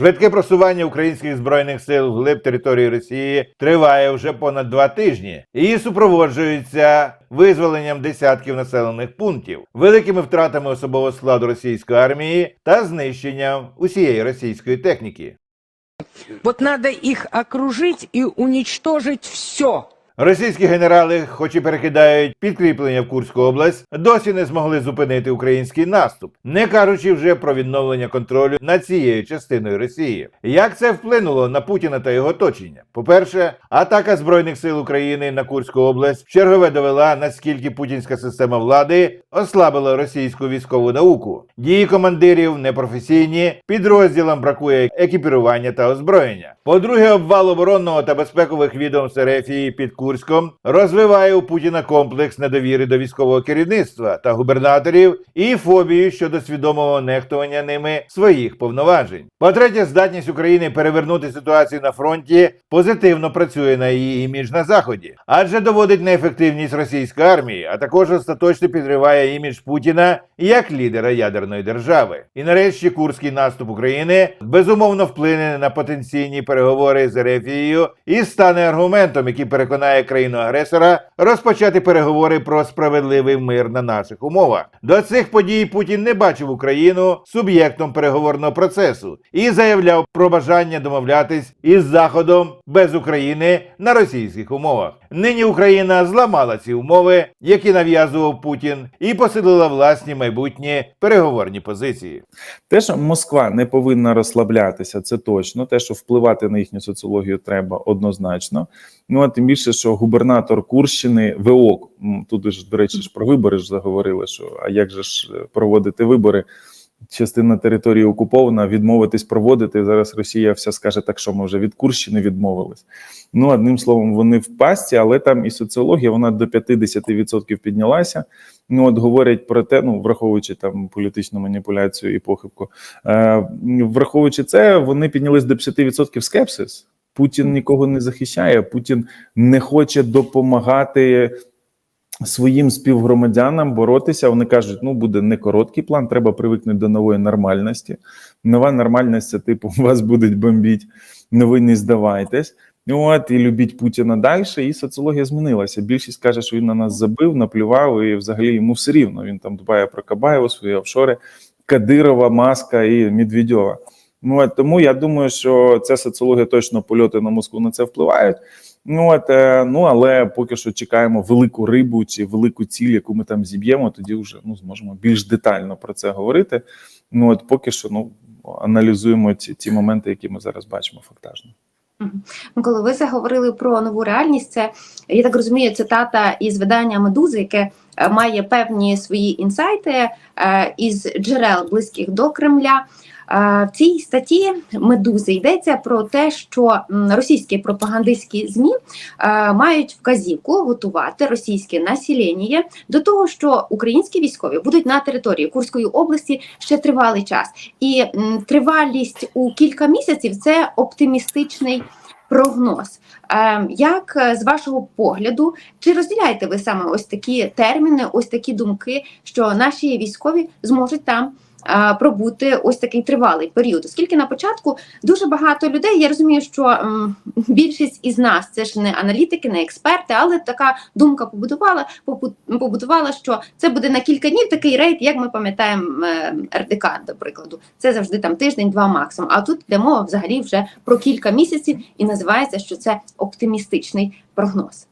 Швидке просування українських збройних сил вглиб території Росії триває вже понад два тижні і супроводжується визволенням десятків населених пунктів, великими втратами особового складу російської армії та знищенням усієї російської техніки. Вот надо их окружить и уничтожить все. Російські генерали, хоч і перекидають підкріплення в Курську область, досі не змогли зупинити український наступ, не кажучи вже про відновлення контролю над цією частиною Росії. Як це вплинуло на Путіна та його оточення? По-перше, атака збройних сил України на Курську область чергове довела, наскільки путінська система влади ослабила російську військову науку. Дії командирів непрофесійні, підрозділам бракує екіпірування та озброєння. По-друге, обвал оборонного та безпекових відомств Рефії під Курськом розвиває у Путіна комплекс недовіри до військового керівництва та губернаторів і фобію щодо свідомого нехтування ними своїх повноважень. По-третє, здатність України перевернути ситуацію на фронті позитивно працює на її імідж на заході, адже доводить неефективність російської армії, а також остаточно підриває імідж Путіна як лідера ядерної держави. І нарешті курський наступ України безумовно вплине на потенційні переговори з Ерефією і стане аргументом, який переконає країну агресора розпочати переговори про справедливий мир на наших умовах. До цих подій Путін не бачив Україну суб'єктом переговорного процесу і заявляв про бажання домовлятись із Заходом без України на російських умовах. Нині Україна зламала ці умови, які нав'язував Путін, і посилила власні майбутні переговорні позиції. Те, що Москва не повинна розслаблятися, це точно. Те, що впливати на їхню соціологію треба однозначно. Ну а тим більше, що губернатор Курщини ВОК, тут ж, до речі, ж про вибори ж заговорили. Що а як же ж е, проводити вибори? Частина території окупована, відмовитись проводити. Зараз Росія вся скаже, так що ми вже від Курщини відмовились. Ну, одним словом, вони в пасті, але там і соціологія вона до 50% піднялася. Ну, от говорять про те, ну враховуючи там політичну маніпуляцію і похибку, е, враховуючи це, вони піднялись до 50% скепсис. Путін нікого не захищає, Путін не хоче допомагати своїм співгромадянам боротися. Вони кажуть, ну буде не короткий план, треба привикнути до нової нормальності. Нова нормальність це типу вас будуть бомбіть, ну ви не здавайтесь. От і любіть Путіна далі, і соціологія змінилася. Більшість каже, що він на нас забив, наплював, і взагалі йому все рівно. Він там дбає про Кабаєва, свої офшори, Кадирова, Маска і Медведєва. Ну от тому я думаю, що ця соціологія точно польоти на Москву на це впливають. Ну от е, ну але поки що чекаємо велику рибу чи велику ціль, яку ми там зіб'ємо. Тоді вже ну зможемо більш детально про це говорити. Ну от поки що ну аналізуємо ці, ці моменти, які ми зараз бачимо фактажно. Коли ви заговорили про нову реальність, це я так розумію, цитата із видання Медузи, яке е, має певні свої інсайти е, із джерел близьких до Кремля. В цій статті Медузи йдеться про те, що російські пропагандистські змі мають вказівку готувати російське населення до того, що українські військові будуть на території Курської області ще тривалий час, і тривалість у кілька місяців це оптимістичний прогноз. Як е, з вашого погляду, чи розділяєте ви саме ось такі терміни, ось такі думки, що наші військові зможуть там пробути ось такий тривалий період? Оскільки на початку дуже багато людей, я розумію, що більшість із нас це ж не аналітики, не експерти, але така думка побудувала, побудувала, що це буде на кілька днів такий рейд, як ми пам'ятаємо е, РДК, до прикладу. Це завжди там тиждень-два максимум. А тут йде мова взагалі вже про кілька місяців і називається, що це оптимістичний прогноз.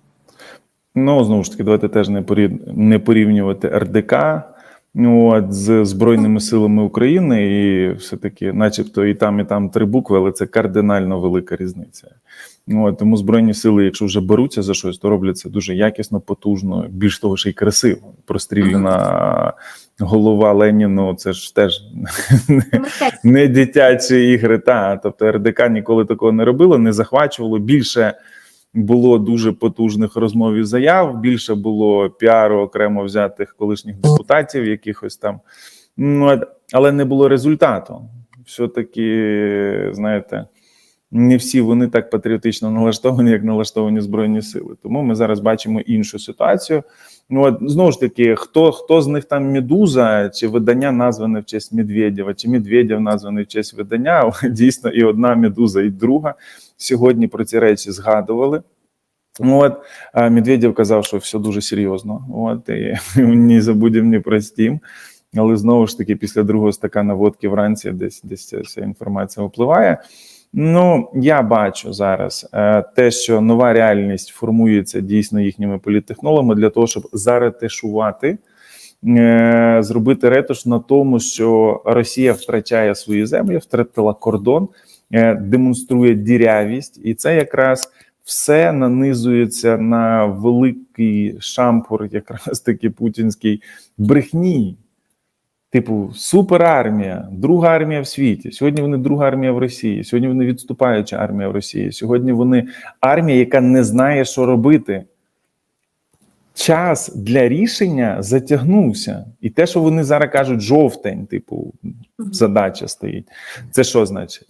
Ну знову ж таки, давайте теж не порів... порівнювати РДК от, з Збройними силами України, і все-таки, начебто, і там, і там три букви, але це кардинально велика різниця. Ну, от, тому збройні сили, якщо вже беруться за щось, то роблять це дуже якісно, потужно, більш того, ще й красиво. Простріляна голова Леніну, це ж теж Це не дитячі ігри. Та тобто РДК ніколи такого не робило, не захвачувало. Більше було дуже потужних розмов і заяв. Більше було піару окремо взятих колишніх депутатів, якихось там. Ну, але не було результату. Все таки, знаєте. Не всі вони так патріотично налаштовані, як налаштовані збройні сили. Тому ми зараз бачимо іншу ситуацію. Ну от знову ж таки, хто хто з них там медуза, чи видання назване в честь Медведєва, чи Медведєв названий в честь видання, дійсно і одна медуза, і друга сьогодні про ці речі згадували. Ну, От Медведєв казав, що все дуже серйозно. От і не забудемо, не простім. Але знову ж таки, після другого стакана водки вранці десь десь ця інформація впливає. Ну, я бачу зараз е, те, що нова реальність формується дійсно їхніми політтехнологами для того, щоб заретешувати, е, зробити ретуш на тому, що Росія втрачає свої землі, втратила кордон, е, демонструє дірявість, і це якраз все нанизується на великий шампур, якраз таки путінський брехні. Типу, суперармія, друга армія в світі. Сьогодні вони друга армія в Росії. Сьогодні вони відступаюча армія в Росії. Сьогодні вони армія, яка не знає, що робити. Час для рішення затягнувся. І те, що вони зараз кажуть, жовтень, типу, задача стоїть. Це що значить?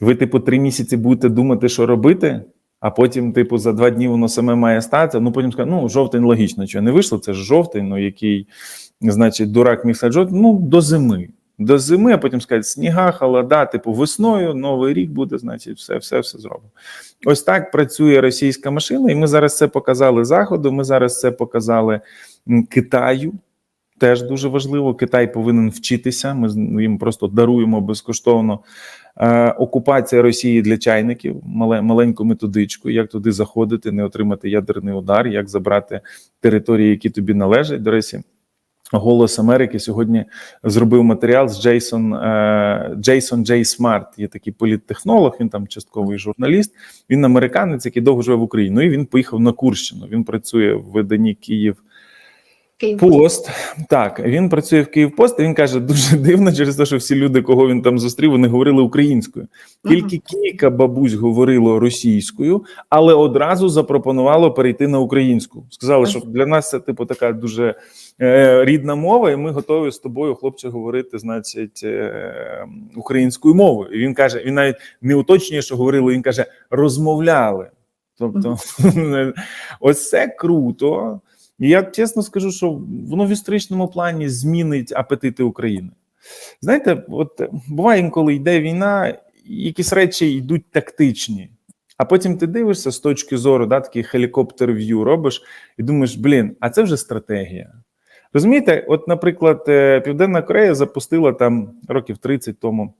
Ви, типу, три місяці будете думати, що робити, а потім, типу, за два дні воно саме має стати. Ну, потім скажуть, ну, жовтень логічно, що не вийшло, це ж жовтень, ну який, значить, дурак міг сказати, ну, до зими. До зими, а потім скажуть, сніга, холода, типу, весною, новий рік буде, значить, все, все, все зробимо. Ось так працює російська машина, і ми зараз це показали Заходу. Ми зараз це показали Китаю. Теж дуже важливо. Китай повинен вчитися. Ми їм просто даруємо безкоштовно е, окупація Росії для чайників, мале, маленьку методичку, як туди заходити, не отримати ядерний удар, як забрати території, які тобі належать. До речі, Голос Америки сьогодні зробив матеріал з Джейсон е, Джейсон Джей Смарт. Є такий політтехнолог, він там частковий журналіст. Він американець, який довго живе в Україні. Ну і він поїхав на Курщину. Він працює в виданні Київ Київ. Пост. Так, він працює в Київ Пост. і Він каже, дуже дивно через те, що всі люди, кого він там зустрів, вони говорили українською. Тільки кілька бабусь говорило російською, але одразу запропонувало перейти на українську. Сказали, що для нас це типу така дуже е, рідна мова, і ми готові з тобою, хлопче, говорити, значить, е, українською мовою. І він каже: він навіть не уточнює, що говорили. Він каже, розмовляли. Тобто, ось це круто. І я чесно скажу, що воно в історичному плані змінить апетити України. Знаєте, от е, буває інколи йде війна, якісь речі йдуть тактичні. А потім ти дивишся з точки зору, да, такий хелікоптер в'ю робиш, і думаєш, блін, а це вже стратегія. Розумієте, от, наприклад, е, Південна Корея запустила там років 30 тому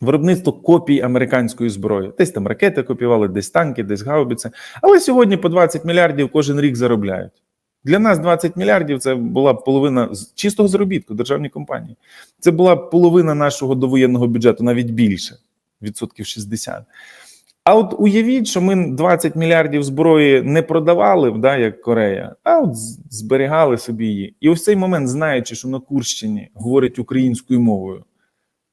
виробництво копій американської зброї. Десь там ракети копіювали, десь танки, десь гаубиці. Але сьогодні по 20 мільярдів кожен рік заробляють. Для нас 20 мільярдів це була половина чистого заробітку державні компанії. Це була половина нашого довоєнного бюджету, навіть більше відсотків 60. А от уявіть, що ми 20 мільярдів зброї не продавали, да, як Корея, а от зберігали собі її. І ось цей момент, знаючи, що на Курщині говорять українською мовою,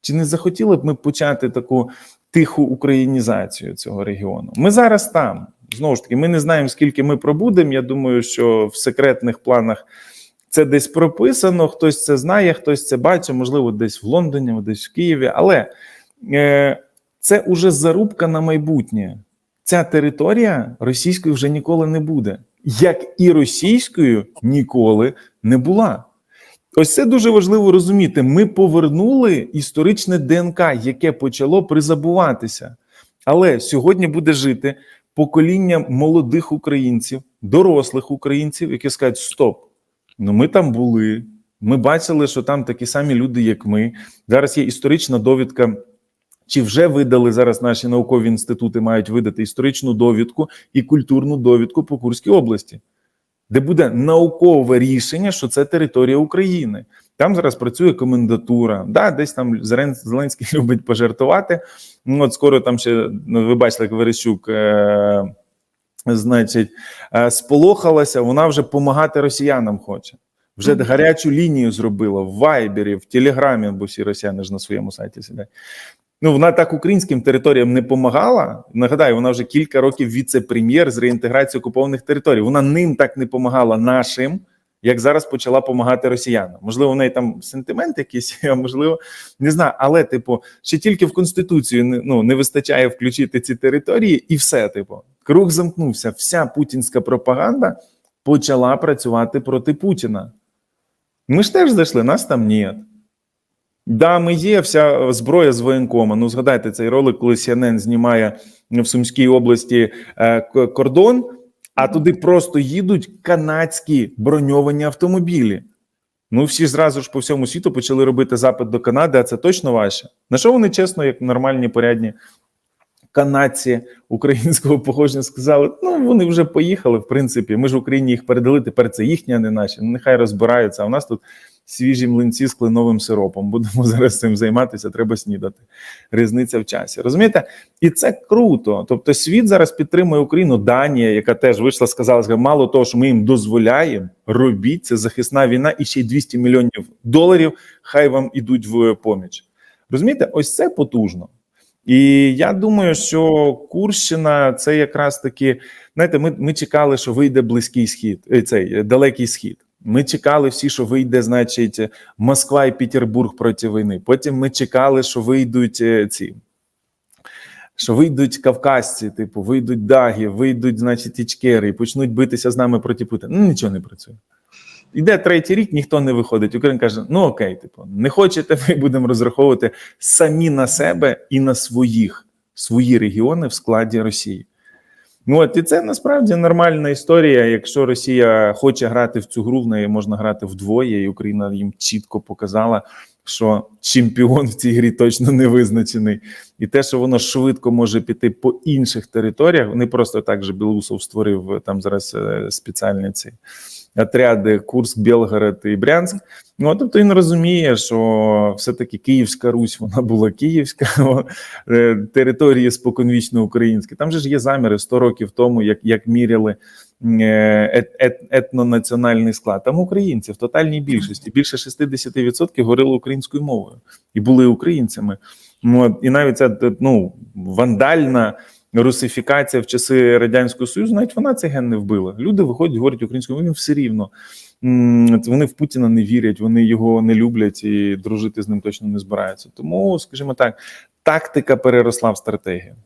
чи не захотіли б ми почати таку тиху українізацію цього регіону? Ми зараз там. Знову ж таки, ми не знаємо, скільки ми пробудемо. Я думаю, що в секретних планах це десь прописано. Хтось це знає, хтось це бачить, можливо, десь в Лондоні, десь в Києві. Але е, це уже зарубка на майбутнє. Ця територія російською вже ніколи не буде, як і російською ніколи не була. Ось це дуже важливо розуміти. Ми повернули історичне ДНК, яке почало призабуватися. Але сьогодні буде жити покоління молодих українців, дорослих українців, які скажуть: Стоп, ну ми там були. Ми бачили, що там такі самі люди, як ми. Зараз є історична довідка. Чи вже видали зараз наші наукові інститути мають видати історичну довідку і культурну довідку по Курській області, де буде наукове рішення, що це територія України. Там зараз працює комендатура. Да, десь там Зеленський любить пожартувати. Ну, от скоро там ще ну, ви бачите, як Верещук, е, значить, е, сполохалася. Вона вже допомагати росіянам хоче. Вже гарячу лінію зробила в Вайбері, в Телеграмі, бо всі росіяни ж на своєму сайті сидять. Ну, вона так українським територіям не допомагала. Нагадаю, вона вже кілька років віце-прем'єр з реінтеграції окупованих територій. Вона ним так не допомагала нашим, як зараз почала допомагати росіянам. Можливо, в неї там сентимент якийсь, а можливо, не знаю. Але, типу, ще тільки в конституцію ну, не вистачає включити ці території, і все, типу, круг замкнувся. Вся путінська пропаганда почала працювати проти Путіна. Ми ж теж зайшли, нас там ні. Да, ми є вся зброя з воєнкома. Ну, згадайте цей ролик, коли CNN знімає в Сумській області е, кордон, а туди просто їдуть канадські броньовані автомобілі. Ну, всі зразу ж по всьому світу почали робити запит до Канади, а це точно ваше. На що вони чесно, як нормальні порядні канадці українського походження сказали: ну вони вже поїхали. В принципі, ми ж Україні їх передали. Тепер це їхні, а не наші. Ну, нехай розбираються. А у нас тут свіжі млинці з кленовим сиропом. Будемо зараз цим займатися. Треба снідати. Різниця в часі. Розумієте? І це круто. Тобто, світ зараз підтримує Україну. Данія, яка теж вийшла, сказала, сказала, мало того, що ми їм дозволяємо, робіть це захисна війна, і ще й 200 мільйонів доларів. Хай вам ідуть в поміч. Розумієте, ось це потужно. І я думаю, що Курщина це якраз таки, знаєте, ми, ми чекали, що вийде близький схід, е, цей е, далекий схід. Ми чекали всі, що вийде, значить, Москва і Петербург проти війни. Потім ми чекали, що вийдуть е, ці. Що вийдуть кавказці, типу, вийдуть даги, вийдуть, значить, ічкери і почнуть битися з нами проти Путіна. Ну, нічого не працює. Іде третій рік, ніхто не виходить. Україна каже: ну окей, типу, не хочете, ми будемо розраховувати самі на себе і на своїх свої регіони в складі Росії. Ну от і це насправді нормальна історія. Якщо Росія хоче грати в цю гру, в неї можна грати вдвоє, і Україна їм чітко показала, що чемпіон в цій грі точно не визначений. І те, що воно швидко може піти по інших територіях, не просто так же Білоусов створив там зараз е, спеціальні ці отряди Курск, Білгород і Брянськ. Ну тобто він розуміє, що все-таки Київська Русь вона була київська е, території споконвічно українські. Там же ж є заміри 100 років тому, як, як міряли е, ет, ет, етнонаціональний склад. Там українці в тотальній більшості більше 60% говорили українською мовою і були українцями. Ну, і навіть ця ну вандальна русифікація в часи радянського союзу, навіть вона цей ген не вбила. Люди виходять, говорять українською мовою, все рівно. Вони в Путіна не вірять, вони його не люблять і дружити з ним точно не збираються. Тому, скажімо так, тактика переросла в стратегію.